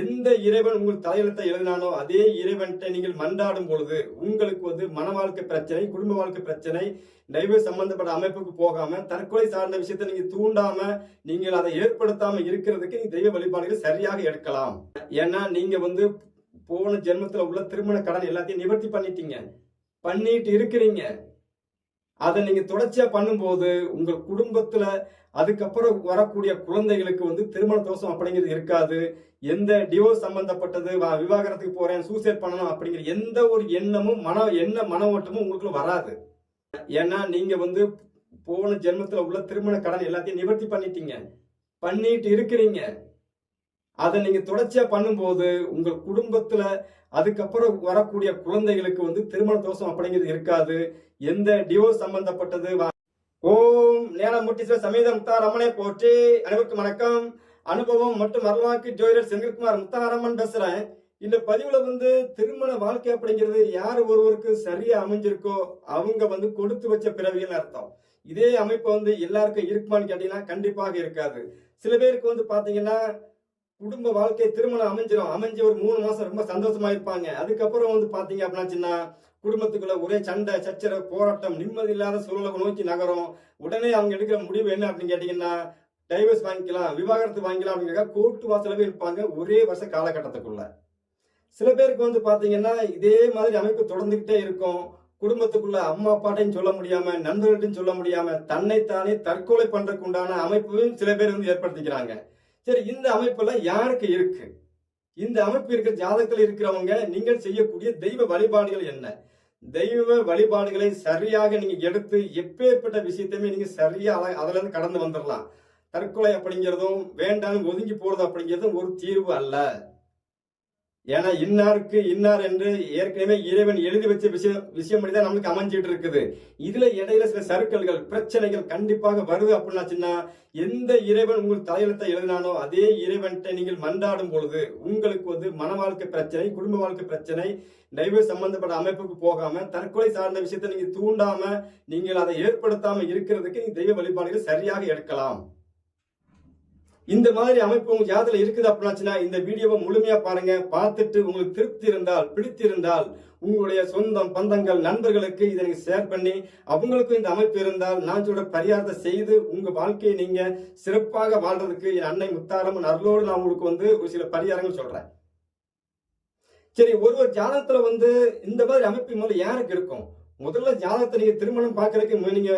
எந்த இறைவன் உங்கள் தலையெழுத்தை எழுதினானோ அதே இறைவன்கிட்ட நீங்கள் மன்றாடும் பொழுது உங்களுக்கு வந்து மன வாழ்க்கை பிரச்சனை குடும்ப வாழ்க்கை பிரச்சனை டைவர்ஸ் சம்பந்தப்பட்ட அமைப்புக்கு போகாம தற்கொலை சார்ந்த விஷயத்தை நீங்க தூண்டாம நீங்கள் அதை ஏற்படுத்தாம இருக்கிறதுக்கு நீங்க தெய்வ வழிபாடுகள் சரியாக எடுக்கலாம். ஏன்னா நீங்க வந்து போன ஜென்மத்துல உள்ள திருமண கடன் எல்லாத்தையும் நிவர்த்தி பண்ணிட்டீங்க. பண்ணிட்டு இருக்கிறீங்க. அதை நீங்க தொடர்ச்சியா பண்ணும்போது உங்கள் குடும்பத்துல அதுக்கப்புறம் வரக்கூடிய குழந்தைகளுக்கு வந்து திருமண தோஷம் அப்படிங்கிறது இருக்காது. எந்த டிவோர்ஸ் சம்பந்தப்பட்டது வா- விவாகரத்துக்கு போறேன் சூசைட் பண்ணணும் அப்படிங்கிற எந்த ஒரு எண்ணமும் மன என்ன மன ஓட்டமும் உங்களுக்கு வராது. ஏன்னா நீங்க வந்து போன ஜென்மத்துல உள்ள திருமண கடன் எல்லாத்தையும் நிவர்த்தி பண்ணிட்டீங்க. பண்ணிட்டு இருக்கிறீங்க. அதை நீங்க தொடர்ச்சியா பண்ணும்போது உங்கள் குடும்பத்துல அதுக்கப்புறம் வரக்கூடிய குழந்தைகளுக்கு வந்து திருமண தோஷம் அப்படிங்கிறது இருக்காது. எந்த டிவோர்ஸ் சம்பந்தப்பட்டது வா- ஓம் நேரமுட்டீஸ்வர சமேத முத்தார் அம்மனை போற்றி அனைவருக்கும் வணக்கம். அனுபவம் மற்றும் அருள்வாக்கு ஜோதிடர் செந்தில்குமார் முத்தாரம்மன் பேசுறேன். இந்த பதிவுல வந்து திருமண வாழ்க்கை அப்படிங்கிறது யார் ஒருவருக்கு சரியா அமைஞ்சிருக்கோ அவங்க வந்து கொடுத்து வச்ச பிறவிகள் அர்த்தம். இதே அமைப்பு வந்து எல்லாருக்கும் இருக்குமான்னு கேட்டீங்கன்னா கண்டிப்பாக இருக்காது. சில பேருக்கு வந்து பாத்தீங்கன்னா குடும்ப வாழ்க்கை திருமணம் அமைஞ்சிரும். அமைஞ்சு ஒரு மூணு மாசம் ரொம்ப சந்தோஷமா இருப்பாங்க. அதுக்கப்புறம் வந்து பாத்தீங்க அப்படின்னாச்சுன்னா குடும்பத்துக்குள்ள ஒரே சண்டை சச்சரவு போராட்டம் நிம்மதி இல்லாத சூழலை நோக்கி நகரும். உடனே அவங்க எடுக்கிற முடிவு என்ன அப்படின்னு கேட்டீங்கன்னா டைவர்ஸ் வாங்கிக்கலாம் விவாகரத்து வாங்கிக்கலாம் அப்படிங்கிற கோர்ட்டு வாசலவே இருப்பாங்க ஒரே வருஷ காலகட்டத்துக்குள்ள. சில பேருக்கு வந்து பாத்தீங்கன்னா இதே மாதிரி அமைப்பு தொடர்ந்துகிட்டே இருக்கும். குடும்பத்துக்குள்ள அம்மா அப்பாட்டையும் சொல்ல முடியாம நண்பர்கள்ட்டையும் சொல்ல முடியாம தன்னைத்தானே தற்கொலை பண்றதுக்கு உண்டான அமைப்பையும் சில பேர் வந்து ஏற்படுத்திக்கிறாங்க. சரி இந்த அமைப்பெல்லாம் யாருக்கு இருக்கு? இந்த அமைப்பு இருக்கிற ஜாதகத்தில் இருக்கிறவங்க நீங்கள் செய்யக்கூடிய தெய்வ வழிபாடுகள் என்ன? தெய்வ வழிபாடுகளை சரியாக நீங்க எடுத்து எப்பேற்பட்ட விஷயத்தையுமே நீங்க சரியா அத- அதுல இருந்து கடந்து வந்துடலாம் தற்கொலை அப்படிங்கிறதும் வேண்டாம் ஒதுங்கி போறது அப்படிங்கிறதும் ஒரு தீர்வு அல்ல. ஏன்னா இன்னாருக்கு இன்னார் என்று ஏற்கனவே இறைவன் எழுதி வச்ச விஷயம் விஷயம் தான் நம்மளுக்கு அமைஞ்சிட்டு இருக்குது இதுல இடையில சில சருக்கல்கள் பிரச்சனைகள் கண்டிப்பாக வருது அப்படின்னாச்சுன்னா எந்த இறைவன் உங்கள் தலையெழுத்தை எழுதினானோ அதே இறைவன்கிட்ட நீங்கள் மன்றாடும் பொழுது உங்களுக்கு வந்து மன வாழ்க்கை பிரச்சனை குடும்ப வாழ்க்கை பிரச்சனை டைவர்ஸ் சம்பந்தப்பட்ட அமைப்புக்கு போகாம தற்கொலை சார்ந்த விஷயத்தை நீங்க தூண்டாம நீங்கள் அதை ஏற்படுத்தாம இருக்கிறதுக்கு நீங்க தெய்வ வழிபாடுகள் சரியாக எடுக்கலாம். இந்த மாதிரி அமைப்பு உங்க ஜாதத்துல இருக்குது அப்படின்னாச்சுன்னா இந்த வீடியோவை முழுமையா பாருங்க. பார்த்துட்டு உங்களுக்கு திருப்தி இருந்தால் பிடித்திருந்தால் உங்களுடைய சொந்தம் பந்தங்கள் நண்பர்களுக்கு இதை நீங்க ஷேர் பண்ணி அவங்களுக்கும் இந்த அமைப்பு இருந்தால் நான் சொல்ற பரிகாரத்தை செய்து உங்க வாழ்க்கையை நீங்க சிறப்பாக வாழ்றதுக்கு என் அன்னை முத்தாரம்மன் அருளோடு நான் உங்களுக்கு வந்து ஒரு சில பரிகாரங்கள் சொல்றேன். சரி ஒரு ஒரு ஜாதகத்துல வந்து இந்த மாதிரி அமைப்பு முதல்ல யாருக்கு இருக்கும்? முதல்ல ஜாதகத்தை நீங்க திருமணம் பார்க்கறதுக்கு நீங்க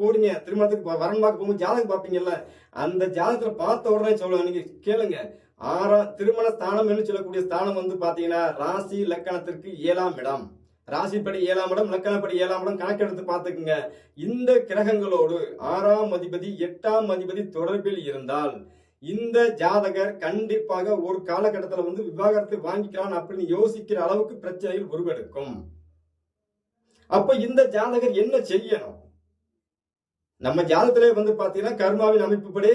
போடுங்க. திருமணத்துக்கு பா- வரன் பார்க்க போகும்போது ஜாதகம் பார்ப்பீங்கல்ல? அந்த ஜாதகத்தில் பார்த்த உடனே சொல்லுவேன். நீங்கள் கேளுங்க. ஆறாம் திருமண ஸ்தானம் என்று சொல்லக்கூடிய ஸ்தானம் வந்து பார்த்தீங்கன்னா ராசி லக்கணத்திற்கு ஏழாம் இடம். ராசிப்படி ஏழாம் இடம் லக்கணப்படி ஏழாம் இடம் கணக்கெடுத்து பார்த்துக்குங்க. இந்த கிரகங்களோடு ஆறாம் அதிபதி எட்டாம் அதிபதி தொடர்பில் இருந்தால் இந்த ஜாதகர் கண்டிப்பாக ஒரு காலகட்டத்தில் வந்து விவாகரத்து வாங்கிக்கலாம் அப்படின்னு யோசிக்கிற அளவுக்கு பிரச்சனைகள் உருவெடுக்கும். அப்ப இந்த ஜாதகர் என்ன செய்யணும்? நம்ம ஜாதத்திலே வந்து பாத்தீங்கன்னா கர்மாவின் அமைப்புப்படி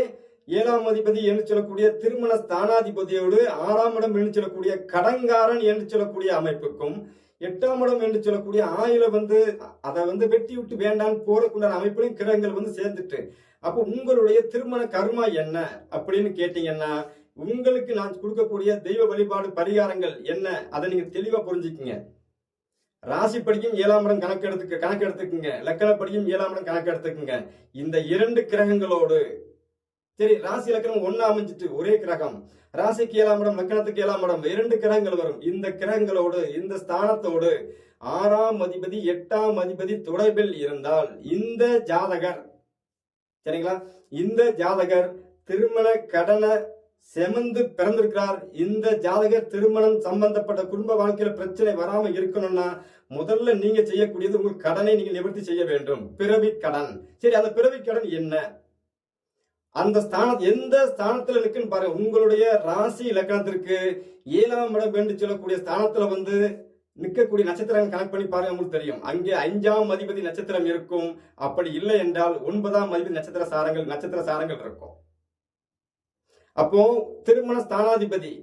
ஏழாம் அதிபதி என்று சொல்லக்கூடிய திருமண ஸ்தானாதிபதியோடு ஆறாம் இடம் என்று சொல்லக்கூடிய கடங்காரன் என்று சொல்லக்கூடிய அமைப்புக்கும் எட்டாம் இடம் என்று சொல்லக்கூடிய ஆயுள வந்து அதை வந்து வெட்டி விட்டு வேண்டாம் போறக்குண்டான அமைப்பிலும் கிரகங்கள் வந்து சேர்ந்துட்டு. அப்போ உங்களுடைய திருமண கர்மா என்ன அப்படின்னு கேட்டீங்கன்னா உங்களுக்கு நான் கொடுக்கக்கூடிய தெய்வ வழிபாடு பரிகாரங்கள் என்ன? அதை நீங்க தெளிவா புரிஞ்சுக்குங்க. ராசிப்படியும் ஏழாம் இடம் கணக்கு எடுத்துக்க கணக்கு எடுத்துக்குங்க. லக்கணப்படியும் ஏழாம் இடம் கணக்கு எடுத்துக்குங்க. இந்த இரண்டு கிரகங்களோடு சரி ராசி லக்கணம் ஒண்ணா அமைஞ்சிட்டு ஒரே கிரகம். ராசிக்கு ஏழாம் இடம் லக்கணத்துக்கு ஏழாம் இடம் இரண்டு கிரகங்கள் வரும். இந்த கிரகங்களோடு இந்த ஸ்தானத்தோடு ஆறாம் அதிபதி எட்டாம் அதிபதி தொடர்பில் இருந்தால் இந்த ஜாதகர் சரிங்களா? இந்த ஜாதகர் திருமண கடனை செமந்து பிறந்திருக்கிறார். இந்த ஜாதகர் திருமணம் சம்பந்தப்பட்ட குடும்ப வாழ்க்கையில பிரச்சனை வராம இருக்கணும்னா முதல்ல நீங்க செய்யக்கூடியது உங்கள் கடனை நீங்க நிவர்த்தி செய்ய வேண்டும். பிறவி கடன். சரி அந்த பிறவி கடன் என்ன? அந்த ஸ்தானம் எந்த ஸ்தானத்துல இருக்குன்னு பாருங்க. உங்களுடைய ராசி இலக்கணத்திற்கு ஏழாம் இடம் என்று சொல்லக்கூடிய ஸ்தானத்துல வந்து நிற்கக்கூடிய நட்சத்திரங்கள் கணக்கு பண்ணி பாருங்க உங்களுக்கு தெரியும். அங்கே அஞ்சாம் அதிபதி நட்சத்திரம் இருக்கும். அப்படி இல்லை என்றால் ஒன்பதாம் அதிபதி நட்சத்திர சாரங்கள் நட்சத்திர சாரங்கள் இருக்கும். அப்போ திருமண ஸ்தானாதிபதி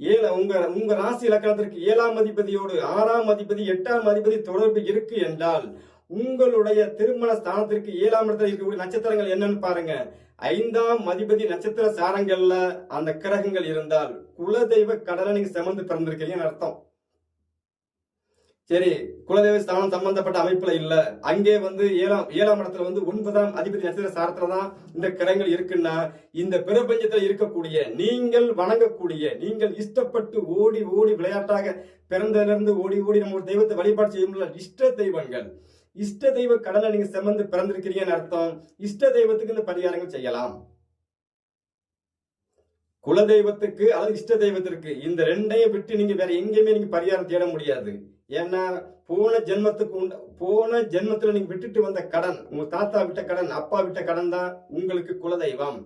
ஏழ உங்க உங்க ராசி இலக்கணத்திற்கு ஏழாம் அதிபதியோடு ஆறாம் அதிபதி எட்டாம் அதிபதி தொடர்பு இருக்கு என்றால் உங்களுடைய திருமண ஸ்தானத்திற்கு ஏழாம் இடத்துல இருக்கக்கூடிய நட்சத்திரங்கள் என்னன்னு பாருங்க. ஐந்தாம் அதிபதி நட்சத்திர சாரங்கள்ல அந்த கிரகங்கள் இருந்தால் குலதெய்வ கடலை நீங்க செமந்து பிறந்திருக்கீங்கன்னு அர்த்தம். சரி குலதெய்வ ஸ்தானம் சம்பந்தப்பட்ட அமைப்புல இல்ல. அங்கே வந்து ஏழாம் ஏழாம் இடத்துல வந்து ஒன்பதாம் அதிபதி நட்சத்திர சாரத்துல தான் இந்த கிரகங்கள் இருக்குன்னா இந்த பிரபஞ்சத்துல இருக்கக்கூடிய நீங்கள் வணங்கக்கூடிய நீங்கள் இஷ்டப்பட்டு ஓடி ஓடி விளையாட்டாக பிறந்ததிலிருந்து ஓடி ஓடி நம்ம ஒரு தெய்வத்தை வழிபாடு செய்யும்ல இஷ்ட தெய்வங்கள். இஷ்ட தெய்வ கடலை நீங்க செமந்து பிறந்திருக்கிறீங்கன்னு அர்த்தம். இஷ்ட தெய்வத்துக்கு இந்த பரிகாரங்கள் செய்யலாம். குலதெய்வத்துக்கு அல்லது இஷ்ட தெய்வத்திற்கு இந்த ரெண்டையும் விட்டு நீங்க வேற எங்கேயுமே நீங்க பரிகாரம் தேட முடியாது. ஏன்னா போன ஜென்மத்துக்கு உண்ட போன ஜென்மத்துல நீங்க விட்டுட்டு வந்த கடன் உங்க தாத்தா விட்ட கடன் அப்பா விட்ட கடன் தான் உங்களுக்கு குலதெய்வம்.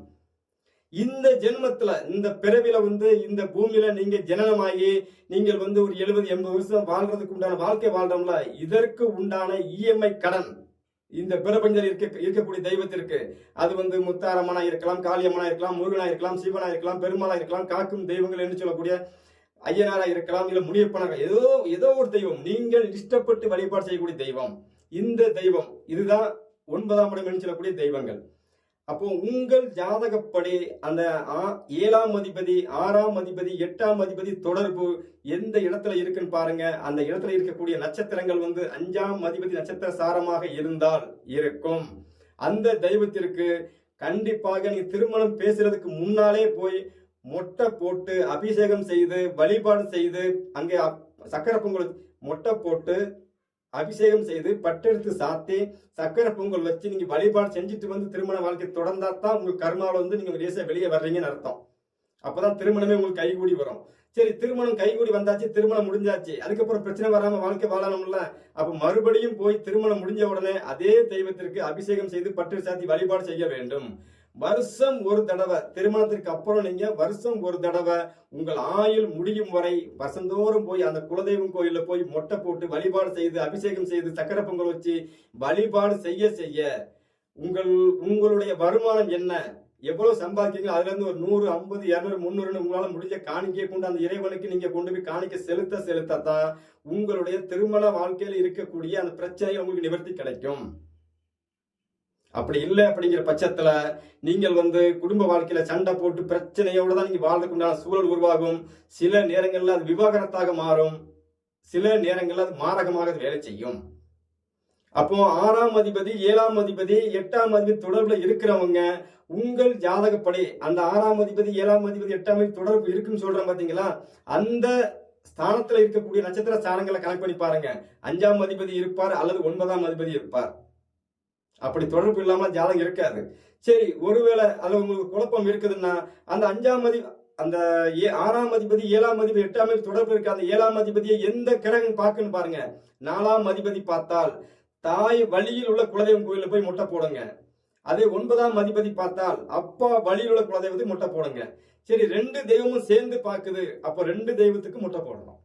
இந்த ஜென்மத்துல இந்த பிறவில வந்து இந்த பூமியில நீங்க ஜனனமாகி நீங்கள் வந்து ஒரு எழுபது எண்பது வருஷம் வாழ்றதுக்கு உண்டான வாழ்க்கை வாழ்றோம்ல இதற்கு உண்டான இஎம்ஐ கடன் இந்த பிரபஞ்சத்தில் இருக்க இருக்கக்கூடிய தெய்வத்திற்கு அது வந்து முத்தாரம்மனா இருக்கலாம் காளியம்மனா இருக்கலாம் முருகனா இருக்கலாம் சிவனா இருக்கலாம் பெருமாளா இருக்கலாம் காக்கும் தெய்வங்கள் என்று சொல்லக்கூடிய ஐயனாரா இருக்கலாம் இல்ல முனியப்பனாக ஏதோ ஏதோ ஒரு தெய்வம். நீங்கள் இஷ்டப்பட்டு வழிபாடு செய்யக்கூடிய தெய்வம். இந்த தெய்வம் இதுதான் ஒன்பதாம் இடம் என்று சொல்லக்கூடிய தெய்வங்கள். அப்போ உங்கள் ஜாதகப்படி அந்த ஆ- ஏழாம் அதிபதி ஆறாம் அதிபதி எட்டாம் அதிபதி தொடர்பு எந்த இடத்துல இருக்குன்னு பாருங்க. அந்த இடத்துல இருக்கக்கூடிய நட்சத்திரங்கள் வந்து அஞ்சாம் அதிபதி நட்சத்திர சாரமாக இருந்தால் இருக்கும். அந்த தெய்வத்திற்கு கண்டிப்பாக நீ திருமணம் பேசுறதுக்கு முன்னாலே போய் மொட்டை போட்டு அபிஷேகம் செய்து வழிபாடு செய்து அங்கே அப்- சக்கரை பொங்கல் மொட்டை போட்டு அபிஷேகம் செய்து பட்டெடுத்து சாத்தி சக்கரை பொங்கல் வச்சு நீங்க வழிபாடு செஞ்சுட்டு வந்து திருமண வாழ்க்கை தொடர்ந்தா தான் உங்க கர்மாவில் வந்து நீங்க லேசா வெளியே வர்றீங்கன்னு அர்த்தம். அப்பதான் திருமணமே உங்களுக்கு கைகூடி வரும். சரி திருமணம் கைகூடி வந்தாச்சு திருமணம் முடிஞ்சாச்சு அதுக்கப்புறம் பிரச்சனை வராம வாழ்க்கை வாழணும்ல அப்ப மறுபடியும் போய் திருமணம் முடிஞ்ச உடனே அதே தெய்வத்திற்கு அபிஷேகம் செய்து பட்டு சாத்தி வழிபாடு செய்ய வேண்டும். வருஷம் ஒரு தடவை திருமணத்திற்கு அப்புறம் நீங்க வருஷம் ஒரு தடவை உங்கள் ஆயுள் முடியும் வரை வசந்தோறும் போய் அந்த குலதெய்வம் கோயில்ல போய் மொட்டை போட்டு வழிபாடு செய்து அபிஷேகம் செய்து சக்கரை பொங்கல் வச்சு வழிபாடு செய்ய செய்ய உங்கள் உங்களுடைய வருமானம் என்ன? எவ்வளவு சம்பாதிக்கீங்களோ அதுல இருந்து ஒரு நூறு ஐம்பது இருநூறு முந்நூறுன்னு உங்களால முடிஞ்ச காணிக்கையை கொண்டு அந்த இறைவனுக்கு நீங்க கொண்டு போய் காணிக்க செலுத்த செலுத்தத்தான் உங்களுடைய திருமண வாழ்க்கையில் இருக்கக்கூடிய அந்த பிரச்சனைகள் உங்களுக்கு நிவர்த்தி கிடைக்கும். அப்படி இல்லை அப்படிங்கிற பட்சத்தில் நீங்கள் வந்து குடும்ப வாழ்க்கையில் சண்டை போட்டு பிரச்சனையோடு தான் நீங்கள் வாழ்றதுக்குண்டான சூழல் உருவாகும். சில நேரங்களில் அது விவாகரத்தாக மாறும். சில நேரங்களில் அது மாரகமாக அது வேலை செய்யும். அப்போ ஆறாம் அதிபதி ஏழாம் அதிபதி எட்டாம் அதிபதி தொடர்பில் இருக்கிறவங்க உங்கள் ஜாதகப்படி அந்த ஆறாம் அதிபதி ஏழாம் அதிபதி எட்டாம் அதிபதி தொடர்பு இருக்குன்னு சொல்றேன் பாத்தீங்களா? அந்த ஸ்தானத்துல இருக்கக்கூடிய நட்சத்திர ஸ்தானங்களை கணக்கு பண்ணி பாருங்க. அஞ்சாம் அதிபதி இருப்பார் அல்லது ஒன்பதாம் அதிபதி இருப்பார். அப்படி தொடர்பு இல்லாமல் ஜாதகம் இருக்காது. சரி ஒருவேளை அது உங்களுக்கு குழப்பம் இருக்குதுன்னா அந்த அஞ்சாம் மதி அந்த ஏ- ஆறாம் அதிபதி ஏழாம் அதிபதி எட்டாம் அதிபதி தொடர்பு இருக்கு? அந்த ஏழாம் அதிபதியை எந்த கிரகம் பார்க்குன்னு பாருங்க. நாலாம் அதிபதி பார்த்தால் தாய் வழியில் உள்ள குலதெய்வம் கோயில்ல போய் முட்டை போடுங்க. அதே ஒன்பதாம் அதிபதி பார்த்தால் அப்பா வழியில் உள்ள குலதெய்வத்துக்கு முட்டை போடுங்க. சரி ரெண்டு தெய்வமும் சேர்ந்து பார்க்குது. அப்போ ரெண்டு தெய்வத்துக்கு முட்டை போடணும்.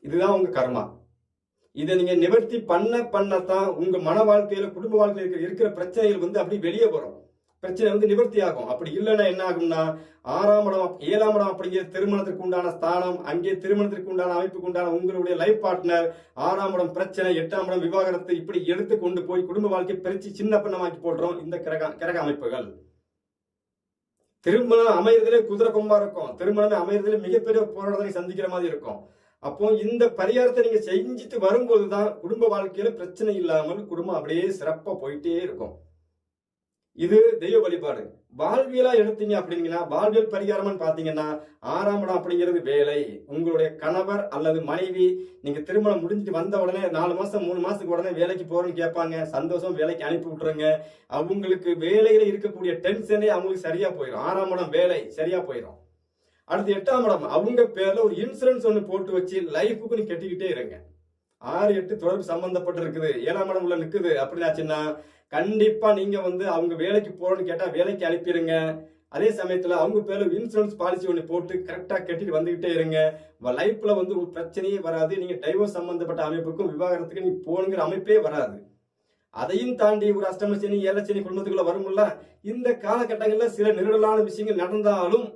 இதுதான் உங்க கர்மா. இதை நீங்க நிவர்த்தி பண்ண பண்ணத்தான் உங்க மன வாழ்க்கையில குடும்ப வாழ்க்கையில் இருக்கிற இருக்கிற பிரச்சனைகள் வந்து அப்படி வெளியே வரும். பிரச்சனை வந்து நிவர்த்தி ஆகும். அப்படி இல்லைன்னா என்ன ஆகும்னா ஆறாம் இடம் ஏழாம் இடம் அப்படிங்கிற திருமணத்திற்கு உண்டான ஸ்தானம் அங்கே திருமணத்திற்கு உண்டான அமைப்புக்கு உண்டான உங்களுடைய லைஃப் பார்ட்னர் ஆறாம் இடம் பிரச்சனை எட்டாம் இடம் விவாகரத்து இப்படி எடுத்து கொண்டு போய் குடும்ப வாழ்க்கை பிரிச்சு சின்ன பண்ணமாக்கி போடுறோம் இந்த கிரக கிரக அமைப்புகள். திருமணம் அமையறதுலே குதிரை கொம்பா இருக்கும். திருமணம் அமையறதுல மிகப்பெரிய போராட்டத்தை சந்திக்கிற மாதிரி இருக்கும். அப்போ இந்த பரிகாரத்தை நீங்க செஞ்சுட்டு வரும்போது தான் குடும்ப வாழ்க்கையில பிரச்சனை இல்லாமல் குடும்பம் அப்படியே சிறப்பா போயிட்டே இருக்கும். இது தெய்வ வழிபாடு. வாழ்வியலா எடுத்தீங்க அப்படிங்கன்னா வாழ்வியல் பரிகாரம்னு பாத்தீங்கன்னா ஆறாம் இடம் அப்படிங்கிறது வேலை. உங்களுடைய கணவர் அல்லது மனைவி நீங்க திருமணம் முடிஞ்சிட்டு வந்த உடனே நாலு மாசம் மூணு மாசத்துக்கு உடனே வேலைக்கு போறேன்னு கேட்பாங்க. சந்தோஷம் வேலைக்கு அனுப்பி விட்டுருங்க. அவங்களுக்கு வேலையில இருக்கக்கூடிய டென்ஷனே அவங்களுக்கு சரியா போயிடும் ஆறாம் இடம் வேலை சரியா போயிடும் அடுத்து எட்டாம் இடம் அவங்க பேர்ல ஒரு இன்சூரன்ஸ் ஒன்று போட்டு வச்சு லைஃபுக்கு நீ கட்டிக்கிட்டே இருங்க. ஆறு எட்டு தொடர்பு சம்பந்தப்பட்டு இருக்குது ஏழாம் இடம் உள்ள நிற்குது அப்படின்னாச்சுன்னா கண்டிப்பா நீங்க வந்து அவங்க வேலைக்கு போறோம்னு கேட்டா வேலைக்கு அனுப்பிடுங்க. அதே சமயத்துல அவங்க பேர்ல இன்சூரன்ஸ் பாலிசி ஒன்று போட்டு கரெக்டா கட்டிட்டு வந்துகிட்டே இருங்க. லைஃப்ல வந்து ஒரு பிரச்சனையே வராது. நீங்க டைவர்ஸ் சம்பந்தப்பட்ட அமைப்புக்கும் விவாகரத்துக்கு நீ போகணுங்கிற அமைப்பே வராது. அதையும் தாண்டி ஒரு அஷ்டம சனி ஏழை சனி குடும்பத்துக்குள்ள வரும்ல இந்த காலகட்டங்களில் சில நெருடலான விஷயங்கள் நடந்தாலும்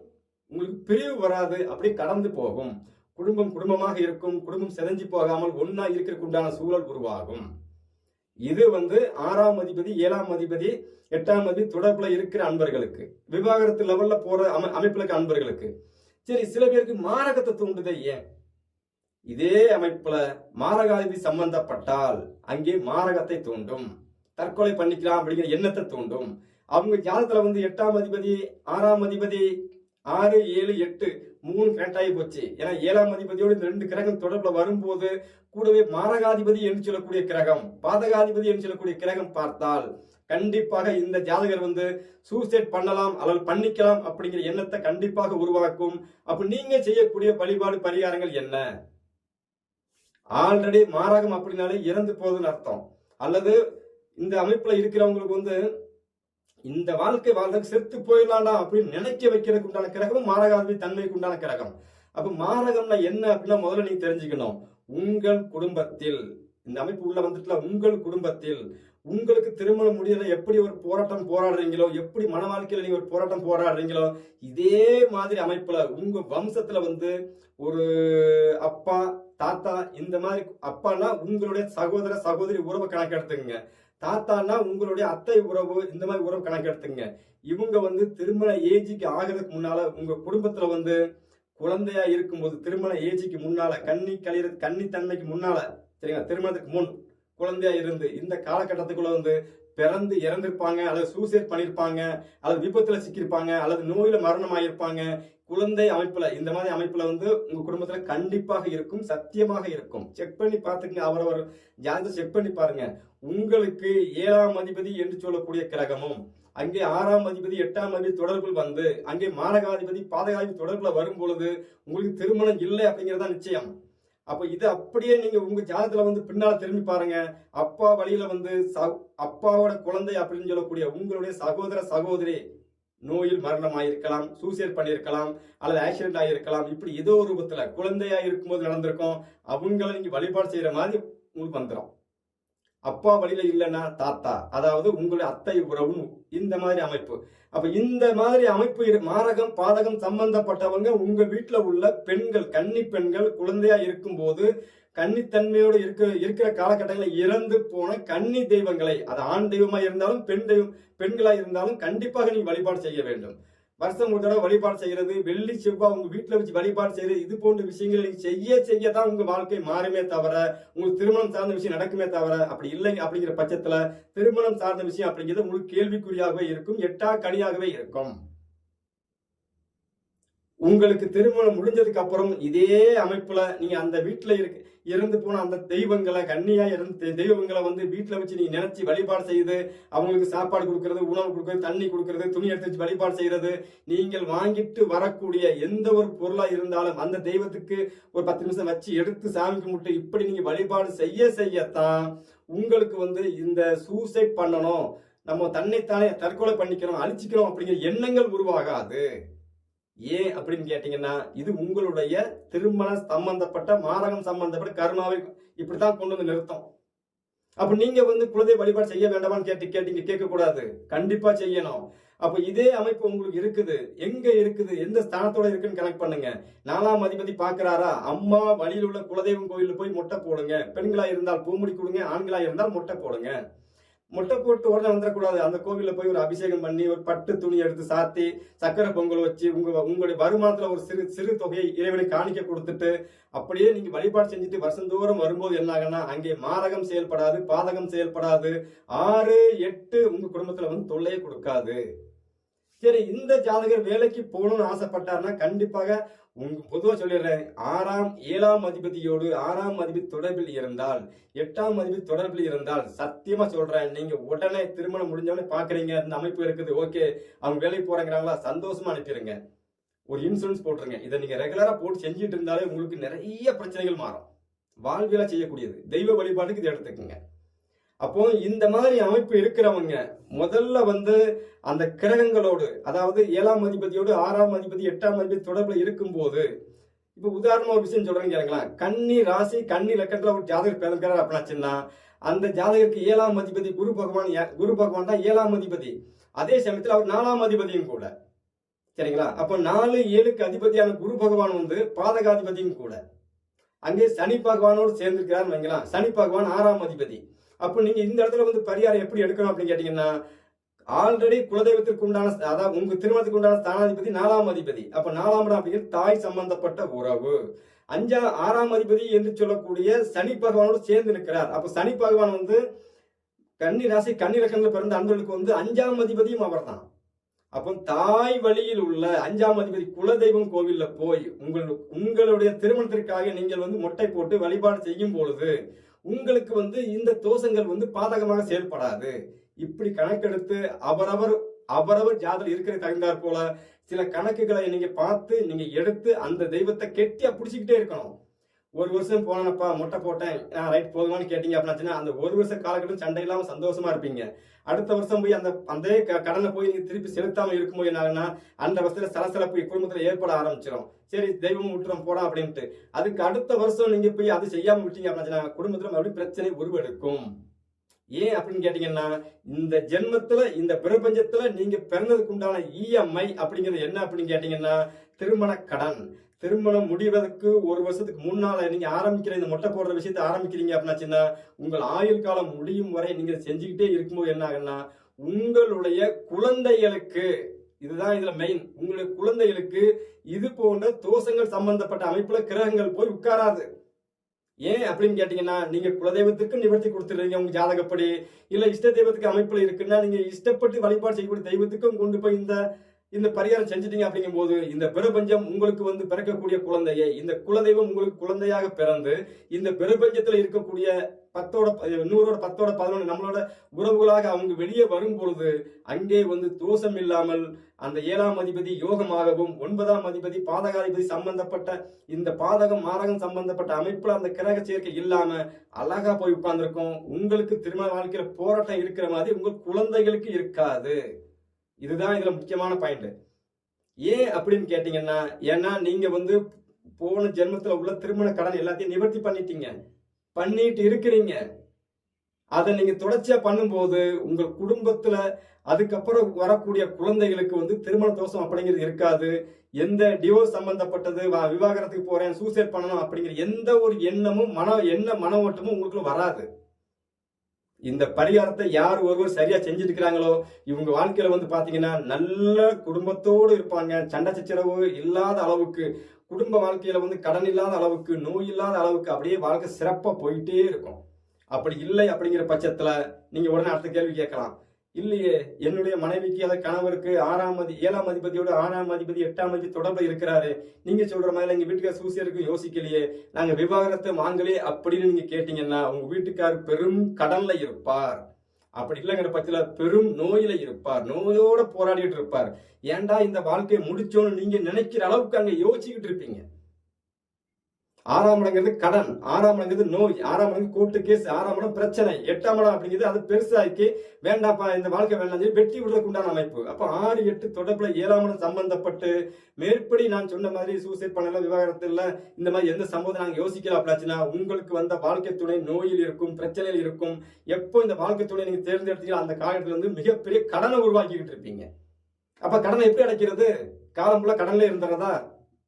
உங்களுக்கு பிரிவு வராது அப்படியே கடந்து போகும். குடும்பம் குடும்பமாக இருக்கும் குடும்பம் செதஞ்சி போகாமல் ஒன்னா இருக்கிறதுக்கு உண்டான சூழல் உருவாகும். இது வந்து ஆறாம் அதிபதி ஏழாம் அதிபதி எட்டாம் அதிபதி தொடர்புல இருக்கிற அன்பர்களுக்கு விவாகரத்து லெவல்ல போற அமை அமைப்புல அன்பர்களுக்கு. சரி சில பேருக்கு மாரகத்தை தூண்டுதே ஏன்? இதே அமைப்புல மாரகாதிபதி சம்பந்தப்பட்டால் அங்கே மாரகத்தை தூண்டும். தற்கொலை பண்ணிக்கலாம் அப்படிங்கிற எண்ணத்தை தூண்டும். அவங்க ஜாதத்துல வந்து எட்டாம் அதிபதி ஆறாம் அதிபதி ஆறு ஏழு எட்டு மூணு கனெக்ட் ஆகி போச்சு. ஏன்னா ஏழாம் அதிபதியோடு இந்த ரெண்டு கிரகம் தொடர்புல வரும்போது கூடவே மாரகாதிபதி என்று சொல்லக்கூடிய கிரகம் பாதகாதிபதி என்று சொல்லக்கூடிய கிரகம் பார்த்தால் கண்டிப்பாக இந்த ஜாதகர் வந்து சூசைட் பண்ணலாம் அல்லது பண்ணிக்கலாம் அப்படிங்கிற எண்ணத்தை கண்டிப்பாக உருவாக்கும். அப்ப நீங்க செய்யக்கூடிய வழிபாடு பரிகாரங்கள் என்ன? ஆல்ரெடி மாரகம் அப்படின்னாலே இறந்து போகுதுன்னு அர்த்தம். அல்லது இந்த அமைப்புல இருக்கிறவங்களுக்கு வந்து இந்த வாழ்க்கை வாழ்றதுக்கு செத்து போயிடலாம்டா அப்படின்னு நினைக்க வைக்கிறதுக்கு உண்டான கிரகம் மாரகாதிபதி தன்மைக்கு உண்டான கிரகம். அப்ப மாரகம்னா என்ன அப்படின்னா முதல்ல நீங்க தெரிஞ்சுக்கணும். உங்கள் குடும்பத்தில் இந்த அமைப்பு உள்ள வந்துட்டுல உங்கள் குடும்பத்தில் உங்களுக்கு திருமணம் முடியல எப்படி ஒரு போராட்டம் போராடுறீங்களோ எப்படி மன வாழ்க்கையில நீங்க ஒரு போராட்டம் போராடுறீங்களோ இதே மாதிரி அமைப்புல உங்க வம்சத்துல வந்து ஒரு அப்பா தாத்தா இந்த மாதிரி அப்பான்னா உங்களுடைய சகோதர சகோதரி உறவு கணக்கெடுத்துங்க தாத்தான்னா உங்களுடைய அத்தை உறவு இந்த மாதிரி உறவு கணக்கெடுத்துங்க இவங்க வந்து திருமண ஏஜிக்கு ஆகிறதுக்கு முன்னால உங்க குடும்பத்துல வந்து குழந்தையா இருக்கும்போது திருமண ஏஜிக்கு முன்னால கன்னி கழிறது கண்ணி தன்மைக்கு முன்னால சரிங்களா? திருமணத்துக்கு முன் குழந்தையா இருந்து இந்த காலகட்டத்துக்குள்ள வந்து பிறந்து இறந்திருப்பாங்க அல்லது சூசைட் பண்ணியிருப்பாங்க அல்லது விபத்துல சிக்கியிருப்பாங்க அல்லது நோயில மரணம் ஆயிருப்பாங்க குழந்தை அமைப்புல இந்த மாதிரி அமைப்புல வந்து உங்க குடும்பத்துல கண்டிப்பாக இருக்கும் சத்தியமாக இருக்கும். செக் பண்ணி பார்த்துங்க அவரவர் ஜாதகத்தை செக் பண்ணி பாருங்க. உங்களுக்கு ஏழாம் அதிபதி என்று சொல்லக்கூடிய கிரகமும் அங்கே ஆறாம் அதிபதி எட்டாம் அதிபதி தொடர்பில் வந்து அங்கே மாரகாதிபதி பாதகாதிபதி தொடர்புல வரும் பொழுது உங்களுக்கு திருமணம் இல்லை அப்படிங்கறதா நிச்சயம். அப்ப இது அப்படியே நீங்க உங்க ஜாதகத்துல வந்து பின்னால திரும்பி பாருங்க. அப்பா வழியில வந்து ச- அப்பாவோட குழந்தை அப்படின்னு சொல்லக்கூடிய உங்களுடைய சகோதர சகோதரி நோயில் மரணம் ஆயிருக்கலாம் சூசைட் பண்ணியிருக்கலாம் அல்லது ஆக்சிடென்ட் ஆகியிருக்கலாம் இப்படி ஏதோ ஒரு ரூபத்தில் குழந்தையாக இருக்கும்போது நடந்திருக்கும். அவங்கள நீங்கள் வழிபாடு செய்கிற மாதிரி உங்களுக்கு வந்துடும் அப்பா வழியில இல்லைன்னா தாத்தா அதாவது உங்களுடைய அத்தை உறவு இந்த மாதிரி அமைப்பு. அப்ப இந்த மாதிரி அமைப்பு இரு- மாரகம் பாதகம் சம்பந்தப்பட்டவங்க உங்க வீட்டில் உள்ள பெண்கள் கன்னி பெண்கள் குழந்தையா இருக்கும்போது கன்னித்தன்மையோடு இருக்க இருக்கிற காலகட்டங்களில் இறந்து போன கன்னி தெய்வங்களை அது ஆண் தெய்வமாக இருந்தாலும் பெண் தெய்வம் பெண்களாக இருந்தாலும் கண்டிப்பாக நீங்கள் வழிபாடு செய்ய வேண்டும். வருஷம் ஒரு தடவை வழிபாடு செய்கிறது வெள்ளி செவ்வாய் உங்கள் வீட்டில் வச்சு வழிபாடு செய்கிறது இது போன்ற விஷயங்களை நீங்கள் செய்ய செய்ய தான் உங்கள் வாழ்க்கை மாறுமே தவிர உங்களுக்கு திருமணம் சார்ந்த விஷயம் நடக்குமே தவிர அப்படி இல்லைங்க அப்படிங்கிற பட்சத்தில் திருமணம் சார்ந்த விஷயம் அப்படிங்கிறது உங்களுக்கு கேள்விக்குறியாகவே இருக்கும் எட்டா கனியாகவே இருக்கும். உங்களுக்கு திருமணம் முடிஞ்சதுக்கு அப்புறம் இதே அமைப்புல நீங்க அந்த வீட்டுல இருக்கு இறந்து போன அந்த தெய்வங்களை கண்ணியா இறந்து தெய்வங்களை வந்து வீட்டில் வச்சு நீங்க நினைச்சு வழிபாடு செய்து அவங்களுக்கு சாப்பாடு கொடுக்கறது உணவு கொடுக்கறது தண்ணி கொடுக்கறது துணி எடுத்து வச்சு வழிபாடு செய்யறது நீங்கள் வாங்கிட்டு வரக்கூடிய எந்த ஒரு பொருளா இருந்தாலும் அந்த தெய்வத்துக்கு ஒரு பத்து நிமிஷம் வச்சு எடுத்து சாமி கும்பிட்டு இப்படி நீங்க வழிபாடு செய்ய செய்யத்தான் உங்களுக்கு வந்து இந்த சூசைட் பண்ணணும். நம்ம தன்னைத்தானே தற்கொலை பண்ணிக்கணும் அழிச்சிக்கணும் அப்படிங்கிற எண்ணங்கள் உருவாகாது. ஏன் அப்படின்னு கேட்டீங்கன்னா இது உங்களுடைய திருமண சம்பந்தப்பட்ட மாரகம் சம்பந்தப்பட்ட கர்மாவை இப்படித்தான் கொண்டு வந்து நிறுத்தம். அப்ப நீங்க வந்து குலதெய்வ வழிபாடு செய்ய வேண்டாமான்னு கேட்டு கேட்டீங்க கேட்கக்கூடாது. கண்டிப்பா செய்யணும். அப்ப இதே அமைப்பு உங்களுக்கு இருக்குது. எங்க இருக்குது? எந்த ஸ்தானத்தோட இருக்குன்னு கனெக்ட் பண்ணுங்க. நாலாம் அதிபதி பாக்குறாரா அம்மா வழியில் உள்ள குலதெய்வம் கோயிலில் போய் முட்டை போடுங்க. பெண்களா இருந்தால் பூமுடி கொடுங்க ஆண்களா இருந்தால் முட்டை போடுங்க. முட்டை போட்டு உடனே வந்துடக்கூடாது அந்த கோவிலில் போய் ஒரு அபிஷேகம் பண்ணி ஒரு பட்டு துணி எடுத்து சாத்தி சக்கரை பொங்கல் வச்சு உங்க உங்களுடைய வருமானத்தில் ஒரு சிறு சிறு தொகையை இறைவனை காணிக்க கொடுத்துட்டு அப்படியே நீங்க வழிபாடு செஞ்சுட்டு வருஷந்தோறும் வரும்போது என்ன அங்கே மாதகம் செயல்படாது பாதகம் செயல்படாது. ஆறு எட்டு உங்க குடும்பத்தில் வந்து தொல்லையே கொடுக்காது. சரி இந்த ஜாதகர் வேலைக்கு போகணும்னு ஆசைப்பட்டாருன்னா கண்டிப்பாக உங்க பொதுவாக சொல்லிடுறேன். ஆறாம் ஏழாம் அதிபதியோடு ஆறாம் அதிபதி தொடர்பில் இருந்தால் எட்டாம் அதிபதி தொடர்பில் இருந்தால் சத்தியமா சொல்றேன் நீங்க உடனே திருமணம் முடிஞ்சவொடனே பாக்குறீங்க இந்த அமைப்பு இருக்குது ஓகே அவங்க வேலைக்கு போறாங்கிறாங்களா சந்தோஷமா அனுப்பிடுங்க. ஒரு இன்சூரன்ஸ் போட்டுருங்க. இதை நீங்க ரெகுலரா போட்டு செஞ்சுட்டு இருந்தாலே உங்களுக்கு நிறைய பிரச்சனைகள் மாறும். வாழ்வியலா செய்யக்கூடியது. தெய்வ வழிபாட்டுக்கு இதை எடுத்துக்கோங்க. அப்போ இந்த மாதிரி அமைப்பு இருக்கிறவங்க முதல்ல வந்து அந்த கிரகங்களோடு அதாவது ஏழாம் அதிபதியோடு ஆறாம் அதிபதி எட்டாம் அதிபதி தொடர்பில் இருக்கும்போது இப்ப உதாரணமா ஒரு விஷயம் சொல்றேன்னு கேட்கலாம் கன்னி ராசி கன்னி லக்கத்துல ஒரு ஜாதகர் பிறந்திருக்கிறார் அப்படின்னாச்சுன்னா அந்த ஜாதகருக்கு ஏழாம் அதிபதி குரு பகவான் குரு பகவான் தான் ஏழாம் அதிபதி. அதே சமயத்தில் அவர் நாலாம் அதிபதியும் கூட. சரிங்களா? அப்போ நாலு ஏழுக்கு அதிபதியான குரு பகவான் வந்து பாதகாதிபதியும் கூட. அங்கே சனி பகவானோடு சேர்ந்திருக்கிறார் வைங்களா சனி பகவான் ஆறாம் அதிபதி. அப்போ நீங்கள் இந்த இடத்துல வந்து பரிகாரம் எப்படி எடுக்கணும் அப்படின்னு கேட்டீங்கன்னா ஆல்ரெடி குலதெய்வத்திற்கு உண்டான அதாவது உங்க திருமணத்துக்கு உண்டான ஸ்தானாதிபதி நாலாம் அதிபதி. அப்ப நாலாம் இடம் அப்படிங்கிறது தாய் சம்பந்தப்பட்ட உறவு. அஞ்சா ஆறாம் அதிபதி என்று சொல்லக்கூடிய சனி பகவானோடு சேர்ந்து இருக்கிறார் அப்ப சனி பகவான் வந்து கன்னி ராசி கன்னிரக்கணில் பிறந்த அன்பர்களுக்கு வந்து அஞ்சாம் அதிபதியும் அவர்தான். அப்போ தாய் வழியில் உள்ள அஞ்சாம் அதிபதி குலதெய்வம் கோவில்ல போய் உங்கள் உங்களுடைய திருமணத்திற்காக நீங்கள் வந்து மொட்டை போட்டு வழிபாடு செய்யும் பொழுது உங்களுக்கு வந்து இந்த தோஷங்கள் வந்து பாதகமாக செயல்படாது. இப்படி கணக்கெடுத்து அவரவர் அவரவர் ஜாதகம் இருக்கிற தகுந்தாற் போல சில கணக்குகளை நீங்க பார்த்து நீங்க எடுத்து அந்த தெய்வத்தை கெட்டியா பிடிச்சிக்கிட்டே இருக்கணும். ஒரு வருஷம் போனப்பா மொட்டை போட்டேன். ரைட் போதுமான்னு கேட்டீங்க அப்படின்னா அந்த ஒரு வருஷம் காலகட்டம் சண்டை இல்லாம சந்தோஷமா இருப்பீங்க. அடுத்த வருஷம் போய் அந்த அந்த க- கடனை போய் நீங்க திருப்பி செலுத்தாமல் இருக்கும்போது என்ன அந்த வருஷத்துல சலசலப்பு குடும்பத்துல ஏற்பட ஆரம்பிச்சிடும் சரி தெய்வம் விட்டுறோம் போடா அப்படின்ட்டு. அதுக்கு அடுத்த வருஷம் நீங்க போய் அது செய்யாம விட்டீங்க அப்படின்னா குடும்பத்துல மறுபடியும் பிரச்சனை உருவெடுக்கும். ஏன் அப்படின்னு கேட்டீங்கன்னா இந்த ஜென்மத்துல இந்த பிரபஞ்சத்துல நீங்க பிறந்ததுக்கு உண்டான இஎம்ஐ அப்படிங்கிறது என்ன அப்படின்னு கேட்டீங்கன்னா திருமண கடன். திருமணம் முடிவதற்கு ஒரு வருஷத்துக்கு முன்னால நீங்க ஆரம்பிக்கிற இந்த மொட்டை போடுற விஷயத்தை ஆரம்பிக்கிறீங்க அப்படின்னாச்சுன்னா உங்கள் ஆயுள் காலம் முடியும் வரை நீங்க செஞ்சுக்கிட்டே இருக்கும்போது என்ன ஆகுன்னா உங்களுடைய குழந்தைகளுக்கு இதுதான் இதுல மெயின் உங்களுடைய குழந்தைகளுக்கு இது போன்ற தோஷங்கள் சம்பந்தப்பட்ட அமைப்புல கிரகங்கள் போய் உட்காராது. ஏன் அப்படின்னு கேட்டீங்கன்னா நீங்க குலதெய்வத்துக்கு நிவர்த்தி கொடுத்துருவீங்க உங்க ஜாதகப்படி இல்ல இஷ்ட தெய்வத்துக்கு அமைப்புல இருக்குன்னா நீங்க இஷ்டப்பட்டு வழிபாடு செய்யக்கூடிய தெய்வத்துக்கும் கொண்டு போய் இந்த இந்த பரிகாரம் செஞ்சுட்டீங்க அப்படிங்கும்போது இந்த பிரபஞ்சம் உங்களுக்கு வந்து பிறக்கக்கூடிய குழந்தையை இந்த குலதெய்வம் உங்களுக்கு குழந்தையாக பிறந்து இந்த பிரபஞ்சத்துல இருக்கக்கூடிய பத்தோட நூறோட பத்தோட பதினொன்று நம்மளோட உறவுகளாக அவங்க வெளியே வரும் பொழுது அங்கே வந்து தோஷம் இல்லாமல் அந்த ஏழாம் அதிபதி யோகமாகவும் ஒன்பதாம் அதிபதி பாதகாதிபதி சம்பந்தப்பட்ட இந்த பாதகம் மாரகம் சம்பந்தப்பட்ட அமைப்புல அந்த கிரக சேர்க்கை இல்லாம அழகா போய் உட்கார்ந்துருக்கும். உங்களுக்கு திருமண வாழ்க்கையில போராட்டம் இருக்கிற மாதிரி உங்கள் குழந்தைகளுக்கு இருக்காது. இதுதான் இதுல முக்கியமான பாயிண்ட் ஏன் அப்படின்னு கேட்டீங்கன்னா ஏன்னா நீங்க வந்து போன ஜென்மத்தில் உள்ள திருமண கடன் எல்லாத்தையும் நிவர்த்தி பண்ணிட்டீங்க. பண்ணிட்டு இருக்கிறீங்க. அதை நீங்க தொடர்ச்சியா பண்ணும்போது உங்கள் குடும்பத்துல அதுக்கப்புறம் வரக்கூடிய குழந்தைகளுக்கு வந்து திருமண தோஷம் அப்படிங்கிறது இருக்காது. எந்த டிவோர்ஸ் சம்பந்தப்பட்டது வா- விவாகரத்துக்கு போறேன் சூசைட் பண்ணணும் அப்படிங்கிற எந்த ஒரு எண்ணமும் மன எண்ண மன ஓட்டமும் உங்களுக்குள்ள வராது. இந்த பரிகாரத்தை யார் ஒருவர் சரியா செஞ்சுட்டு இருக்கிறாங்களோ இவங்க வாழ்க்கையில வந்து பாத்தீங்கன்னா நல்ல குடும்பத்தோடு இருப்பாங்க. சண்டை சச்சரவு இல்லாத அளவுக்கு குடும்ப வாழ்க்கையில வந்து கடன் இல்லாத அளவுக்கு நோய் இல்லாத அளவுக்கு அப்படியே வாழ்க்கை சிறப்பா போயிட்டே இருக்கும். அப்படி இல்லை அப்படிங்கிற பட்சத்துல நீங்க உடனே அடுத்த கேள்வி கேட்கலாம். இல்லையே என்னுடைய மனைவிக்கு அல்லது கணவருக்கு ஆறாம் மதி ஏழாம் அதிபதியோட ஆறாம் அதிபதி எட்டாம் அதிபதி தொடர்பு இருக்கிறாரு. நீங்க சொல்ற மாதிரி எங்க வீட்டுக்கார சூசியருக்கு யோசிக்கலையே. நாங்க விவாகரத்தை வாங்கலே அப்படின்னு நீங்க கேட்டீங்கன்னா உங்க வீட்டுக்கார் பெரும் கடல்ல இருப்பார். அப்படி இல்லைங்கிற பட்சத்தில் பெரும் நோயில இருப்பார். நோயோட போராடிட்டு இருப்பார். ஏன்டா இந்த வாழ்க்கையை முடிச்சோன்னு நீங்க நினைக்கிற அளவுக்கு அங்க யோசிச்சுக்கிட்டு இருப்பீங்க. ஆறாம் இடங்கிறது கடன் ஆறாம் இடங்கிறது நோய். ஆறாம் இடம் கூட்டு கேஸ். ஆறாம் இடம் பிரச்சனை. எட்டாம் இடம் அப்படிங்கிறது அது பெருசாக்கி வேண்டாப்பா இந்த வாழ்க்கை வேண்டாம் சொல்லி வெட்டி விடுறதுக்கு உண்டான அமைப்பு. அப்போ ஆறு எட்டு தொடர்பில் ஏழாம் இடம் சம்பந்தப்பட்டு மேற்படி நான் சொன்ன மாதிரி சூசைட் பண்ணல விவகாரத்தில் இல்லை இந்த மாதிரி எந்த சம்பவத்தை நாங்கள் யோசிக்கலாம் அப்படின்னா உங்களுக்கு வந்த வாழ்க்கை துணை நோயில் இருக்கும் பிரச்சனையில் இருக்கும் எப்போ இந்த வாழ்க்கை துணை நீங்கள் தேர்ந்தெடுத்தீங்களோ அந்த காலத்தில் வந்து மிகப்பெரிய கடனை உருவாக்கிக்கிட்டு இருப்பீங்க. அப்போ கடனை எப்படி அடைக்கிறது? காலம் ஃபுல்லாக கடனில் இருந்துறதா?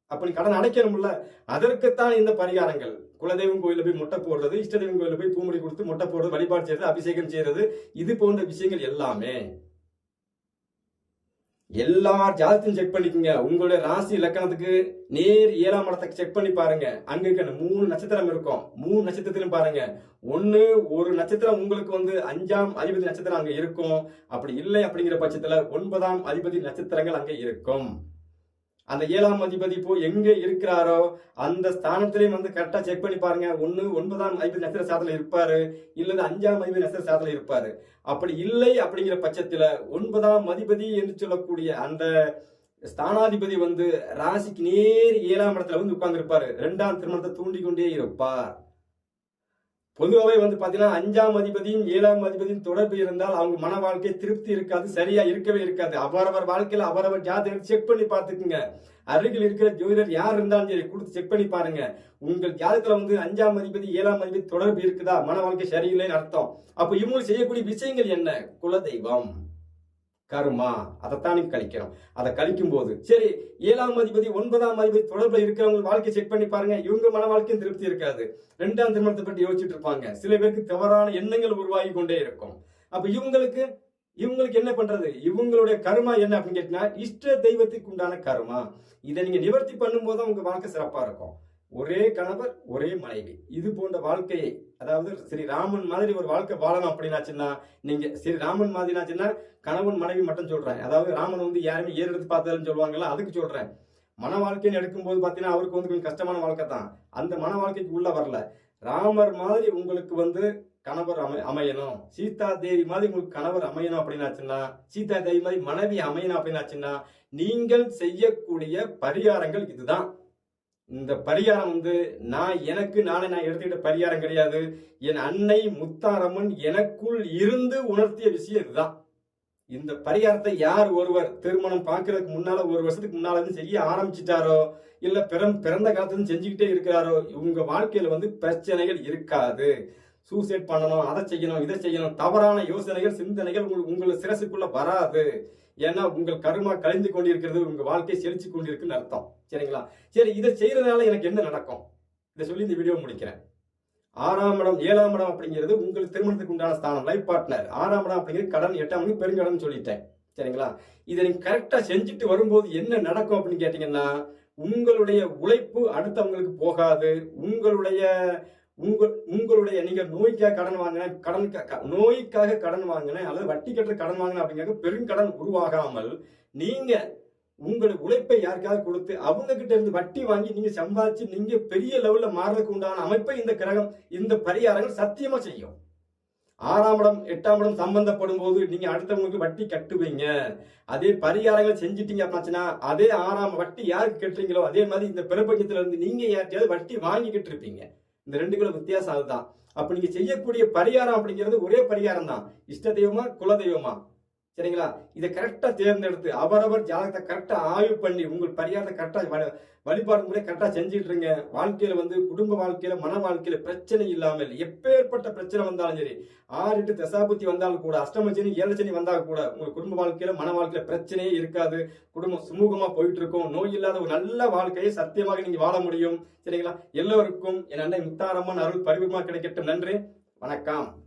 அப்ப நீ கடன் அடைக்கணும்ல? அதற்குத்தான் இந்த பரிகாரங்கள். குலதெய்வம் கோயில போய் முட்டை போடுறது இஷ்ட தெய்வம் கோயில போய் பூமுடி கொடுத்து முட்டை போடுறது வழிபாடு செய்யறது அபிஷேகம் செய்யறது இது போன்ற விஷயங்கள் எல்லாமே. எல்லா ஜாதத்தையும் செக் பண்ணிக்கோங்க. உங்களுடைய ராசி இலக்கணத்துக்கு நேர் ஏழாம் இடத்துக்கு செக் பண்ணி பாருங்க. அங்க இருக்க மூணு நட்சத்திரம் இருக்கும். மூணு நட்சத்திரத்திலும் பாருங்க. ஒன்னு ஒரு நட்சத்திரம் உங்களுக்கு வந்து அஞ்சாம் அதிபதி நட்சத்திரம் அங்க இருக்கும். அப்படி இல்லை அப்படிங்கிற பட்சத்துல ஒன்பதாம் அதிபதி நட்சத்திரங்கள் அங்க இருக்கும். அந்த ஏழாம் அதிபதி போய் எங்க இருக்கிறாரோ அந்த ஸ்தானத்திலையும் வந்து கரெக்டா செக் பண்ணி பாருங்க. ஒன்று ஒன்பதாம் அதிபதி நட்சத்திர சாதத்தில் இருப்பாரு. இல்லது அஞ்சாம் அதிபதி நட்சத்திர சாதத்தில் இருப்பாரு. அப்படி இல்லை அப்படிங்கிற பட்சத்துல ஒன்பதாம் அதிபதி என்று சொல்லக்கூடிய அந்த ஸ்தானாதிபதி வந்து ராசிக்கு நேர் ஏழாம் இடத்துல வந்து உட்கார்ந்து இருப்பாரு ரெண்டாம் திருமணத்தை தூண்டி கொண்டே இருப்பார். பொதுவாகவே வந்து பார்த்தீங்கன்னா அஞ்சாம் அதிபதியும் ஏழாம் அதிபதியும் தொடர்பு இருந்தால் அவங்க மன வாழ்க்கை திருப்தி இருக்காது சரியா இருக்கவே இருக்காது. அவரவர் வாழ்க்கையில் அவரவர் ஜாதகம் செக் பண்ணி பார்த்துக்குங்க. அருகில் இருக்கிற ஜோதிடர் யார் இருந்தாலும் சரி கொடுத்து செக் பண்ணி பாருங்க. உங்கள் ஜாதகத்தில் வந்து அஞ்சாம் அதிபதி ஏழாம் அதிபதி தொடர்பு இருக்குதா? மன வாழ்க்கை சரியில்லைன்னு அர்த்தம். அப்போ இவங்க செய்யக்கூடிய விஷயங்கள் என்ன? குலதெய்வம். கருமா அதைத்தான் நீங்க கழிக்கணும். அதை கழிக்கும் போது சரி ஏழாம் அதிபதி ஒன்பதாம் அதிபதி தொடர்பில் இருக்கிறவங்க வாழ்க்கையை செக் பண்ணி பாருங்க. இவங்க மன வாழ்க்கையும் திருப்தி இருக்காது. ரெண்டாம் திருமணத்தை பற்றி யோசிச்சுட்டு இருப்பாங்க. சில பேருக்கு தவறான எண்ணங்கள் உருவாகி கொண்டே இருக்கும். அப்ப இவங்களுக்கு இவங்களுக்கு என்ன பண்றது? இவங்களுடைய கருமா என்ன அப்படின்னு கேட்டீங்கன்னா இஷ்ட தெய்வத்துக்கு உண்டான கருமா. இதை நீங்க நிவர்த்தி பண்ணும்போது தான் உங்க வாழ்க்கை சிறப்பா இருக்கும். ஒரே கணவர் ஒரே மனைவி. இது போன்ற வாழ்க்கையை அதாவது ஸ்ரீ ராமன் மாதிரி ஒரு வாழ்க்கை வாழணும் அப்படின்னாச்சுன்னா நீங்க ஸ்ரீ ராமன் மாதிரினாச்சுன்னா கணவன் மனைவி மட்டும் சொல்றேன். அதாவது ராமன் வந்து யாருமே ஏறு எடுத்து பார்த்ததுன்னு சொல்லுவாங்கல்ல அதுக்கு சொல்றேன். மன வாழ்க்கைன்னு எடுக்கும்போது பார்த்தீங்கன்னா அவருக்கு வந்து கொஞ்சம் கஷ்டமான வாழ்க்கை தான். அந்த மன வாழ்க்கைக்கு உள்ள வரல. ராமர் மாதிரி உங்களுக்கு வந்து கணவர் அமை அமையணும். சீதா தேவி மாதிரி உங்களுக்கு கணவர் அமையணும் அப்படின்னாச்சுன்னா சீதா தேவி மாதிரி மனைவி அமையணும் அப்படின்னாச்சுன்னா நீங்கள் செய்யக்கூடிய பரிகாரங்கள் இதுதான். இந்த பரிகாரம் வந்து நான் எனக்கு நானே நான் எடுத்துக்கிட்ட பரிகாரம் கிடையாது. என் அன்னை முத்தாரம்மன் எனக்குள் இருந்து உணர்த்திய விஷயம் இதுதான். இந்த பரிகாரத்தை யார் ஒருவர் திருமணம் பார்க்கறதுக்கு முன்னால ஒரு வருஷத்துக்கு முன்னால இருந்து செய்ய ஆரம்பிச்சிட்டாரோ இல்ல பிறம் பிறந்த காலத்துல செஞ்சுக்கிட்டே இருக்கிறாரோ உங்க வாழ்க்கையில வந்து பிரச்சனைகள் இருக்காது. சூசைட் பண்ணணும் அதை செய்யணும் இதை செய்யணும் தவறான யோசனைகள் சிந்தனைகள் உங்களுக்கு உங்கள் சிரசுக்குள்ள வராது. ஏன்னா உங்கள் கருமா கழிந்து கொண்டிருக்கிறது உங்க வாழ்க்கை செழிச்சு கொண்டிருக்குன்னு அர்த்தம். சரிங்களா? சரி இதை செய்யறதுனால எனக்கு என்ன நடக்கும்? இதை சொல்லி இந்த வீடியோ முடிக்கிறேன். ஆறாம் இடம் ஏழாம் இடம் அப்படிங்கிறது உங்கள் திருமணத்துக்கு உண்டான ஸ்தானம் லைஃப் பார்ட்னர் ஆறாம் இடம் அப்படிங்கிறது கடன் எட்டாம் மணி பெருங்கடன் சொல்லிட்டேன். சரிங்களா? இதை நீங்க கரெக்டா செஞ்சுட்டு வரும்போது என்ன நடக்கும் அப்படின்னு கேட்டீங்கன்னா உங்களுடைய உழைப்பு அடுத்தவங்களுக்கு போகாது. உங்களுடைய உங்கள் உங்களுடைய நீங்கள் நோய்க்காக கடன் வாங்கின கடன் நோய்க்காக கடன் வாங்கின அல்லது வட்டி கட்டுற கடன் வாங்கின அப்படிங்கிற பெருங்கடன் உருவாகாமல் நீங்க உங்களுடைய உழைப்பை யாருக்காவது கொடுத்து அவங்க கிட்ட இருந்து வட்டி வாங்கி நீங்க சம்பாதிச்சு நீங்க பெரிய லெவல்ல மாறதுக்கு உண்டான அமைப்பை இந்த கிரகம் இந்த பரிகாரங்கள் சத்தியமா செய்யும். ஆறாம் இடம் எட்டாம் இடம் சம்பந்தப்படும் போது நீங்க அடுத்தவங்களுக்கு வட்டி கட்டுவீங்க. அதே பரிகாரங்கள் செஞ்சிட்டீங்க அப்படின்னாச்சுன்னா அதே ஆறாம் வட்டி யாருக்கு கட்டுறீங்களோ அதே மாதிரி இந்த பிரபஞ்சத்துல இருந்து நீங்க யார்ட்டையாவது வட்டி வாங்கிக்கிட்டு இருப்பீங்க. இந்த ரெண்டுக்குள்ள வித்தியாசம் அதுதான். அப்ப நீங்க செய்யக்கூடிய பரிகாரம் அப்படிங்கிறது ஒரே பரிகாரம் தான் இஷ்ட தெய்வமா குல தெய்வமா? சரிங்களா? இதை கரெக்டாக தேர்ந்தெடுத்து அவரவர் ஜாதகத்தை கரெக்டாக ஆய்வு பண்ணி உங்கள் பரிகாரத்தை கரெக்டாக வழிபாடு முறை கரெக்டாக செஞ்சுட்டு இருங்க வாழ்க்கையில் வந்து குடும்ப வாழ்க்கையில் மன வாழ்க்கையில் பிரச்சனை இல்லாமல் எப்பேற்பட்ட பிரச்சனை வந்தாலும் சரி ஆறு எட்டு தசாபுத்தி வந்தாலும் கூட அஷ்டமச்சனி ஏழச்சனி வந்தால் கூட உங்கள் குடும்ப வாழ்க்கையில் மன வாழ்க்கையில் பிரச்சனையே இருக்காது. குடும்பம் சுமூகமாக போயிட்டு இருக்கும் நோய் இல்லாத ஒரு நல்ல வாழ்க்கையை சத்தியமாக நீங்கள் வாழ முடியும். சரிங்களா? எல்லோருக்கும் என் அன்னை முத்தாரமான அருள் பரிவுமா கிடைக்கட்டும். நன்றி. வணக்கம்.